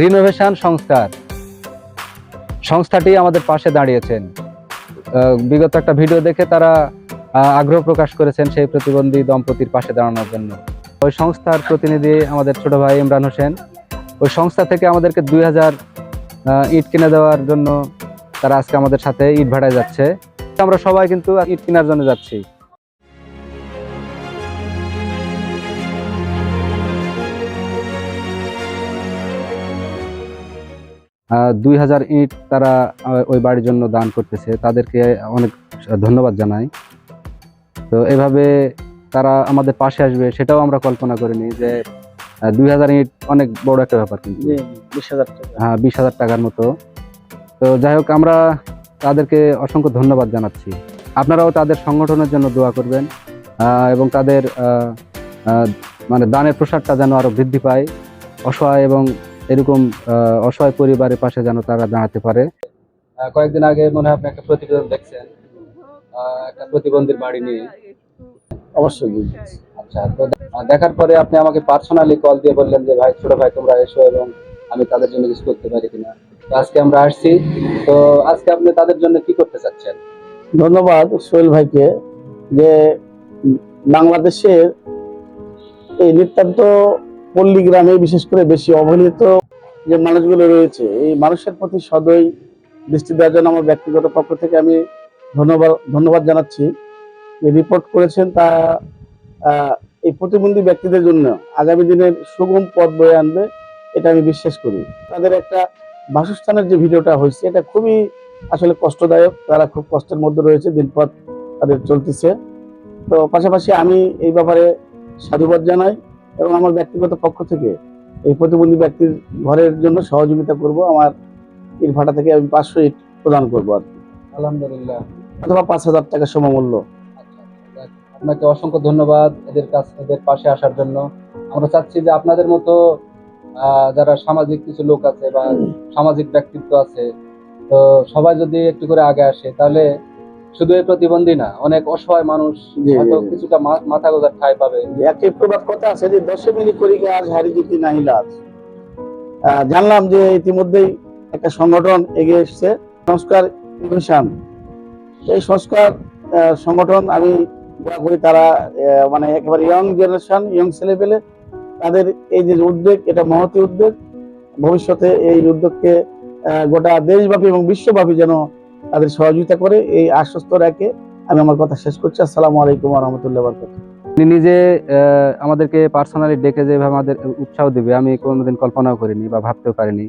Renovation সংস্কার সংস্থাটি আমাদের পাশে দাঁড়িয়েছেন। বিগত একটা ভিডিও দেখে তারা আগ্রহ প্রকাশ করেছেন সেই প্রতিবন্ধী দম্পতির পাশে দাঁড়ানোর জন্য। ওই সংস্থার প্রতিনিধি আমাদের ছোট ভাই ইমরান হোসেন। ওই সংস্থা থেকে আমাদেরকে দুই হাজার ইট কিনে দেওয়ার জন্য তারা আজকে আমাদের সাথে ইট ভাড়ায় যাচ্ছে। আমরা সবাই কিন্তু ইট কেনার জন্য যাচ্ছি। দুই হাজার ইট তারা ওই বাড়ির জন্য দান করতেছে। তাদেরকে অনেক ধন্যবাদ জানাই। তো এভাবে তারা আমাদের পাশে আসবে সেটাও আমরা কল্পনা করিনি যে দুই হাজার ইট অনেক বড় একটা ব্যাপার কিন্তু। বিশ হাজার টাকা। হ্যাঁ বিশ হাজার টাকার মতো। তো যাই হোক আমরা তাদেরকে অসংখ্য ধন্যবাদ জানাচ্ছি। আপনারাও তাদের সংগঠনের জন্য দোয়া করবেন এবং তাদের মানে দানের প্রসারটা যেন আরও বৃদ্ধি পায়। অসহায় এবং এরকম অসহায় পরিবারের পাশে যেন তারা দাঁড়াতে পারে। কয়েকদিন আগে মনে হয় আপনি একটা প্রতিবেদন দেখছেন একটা প্রতিবন্ধীর বাড়ি নিয়ে। অবশ্যই আচ্ছা তো দেখার পরে আপনি আমাকে পার্সোনালি কল দিয়ে বললেন যে ভাই ছোট ভাই তোমরা এসো এবং আমি তাদের জন্য কিছু করতে পারি কিনা। তো আজকে আমরা আসছি। তো আজকে আপনি তাদের জন্য কি করতে চাচ্ছেন? ধন্যবাদ সোহেল ভাইকে যে বাংলাদেশের এই নিতান্ত পল্লী গ্রামে বিশেষ করে বেশি অবহেলিত যে মানুষগুলো রয়েছে, এই মানুষের প্রতি সদয় দৃষ্টি দেওয়ার জন্য আমার ব্যক্তিগত পক্ষ থেকে আমি ধন্যবাদ ধন্যবাদ জানাচ্ছি। যে রিপোর্ট করেছেন তা এই প্রতিবন্ধী ব্যক্তিদের জন্য আগামী দিনের সুগম পথ বয়ে আনবে, এটা আমি বিশ্বাস করি। তাদের একটা বাসস্থানের যে ভিডিওটা হয়েছে, এটা খুবই আসলে কষ্টদায়ক। তারা খুব কষ্টের মধ্যে রয়েছে, দিনপথ তাদের চলতেছে। তো পাশাপাশি আমি এই ব্যাপারে সাধুবাদ জানাই। এবং আমার ব্যক্তিগত পক্ষ থেকে এই প্রতিবন্ধী ব্যক্তির ঘরের জন্য সহযোগিতা করব আমার ইট ভাটা থেকে আমি পাঁচশো ইট প্রদান করব আর কি। আলহামদুলিল্লাহ। অথবা পাঁচ হাজার টাকা সমমূল্য। আপনাকে অসংখ্য ধন্যবাদ এদের কাছ এদের পাশে আসার জন্য। আমরা চাচ্ছি যে আপনাদের মতো আহ, যারা সামাজিক কিছু লোক আছে বা সামাজিক ব্যক্তিত্ব আছে তো সবাই যদি একটু করে আগে আসে তাহলে শুধু এই প্রতিবন্ধী না অনেক অসহায় মানুষ হয়তো কিছুটা মাথা গোজার ঠাঁই পাবে। একটি প্রবাদ কথা আছে যে দশে মিনিট করি আজ হারি জিতি নাহি লাজ। জানলাম যে ইতিমধ্যেই একটা সংগঠন এগিয়ে এসছে সংস্কার মিশন এই সংস্কার সংগঠন আমি করি তারা মানে একেবারে ইয়ং জেনারেশন ইয়ং ছেলে পেলে তাদের এই যে উদ্যোগ এটা মহতি উদ্যোগ ভবিষ্যতে এই উদ্যোগকে গোটা দেশব্যাপী এবং বিশ্বব্যাপী যেন তাদের সহযোগিতা করে এই আশ্বস্ত রেখে আমি আমার কথা শেষ করছি। আসসালামু আলাইকুম রহমতুল্লাহ বরকাত উনি নিজে আমাদেরকে পার্সোনালি ডেকে যেভাবে আমাদের উৎসাহ দিবে, আমি কোনোদিন কল্পনাও করিনি বা ভাবতেও পারিনি।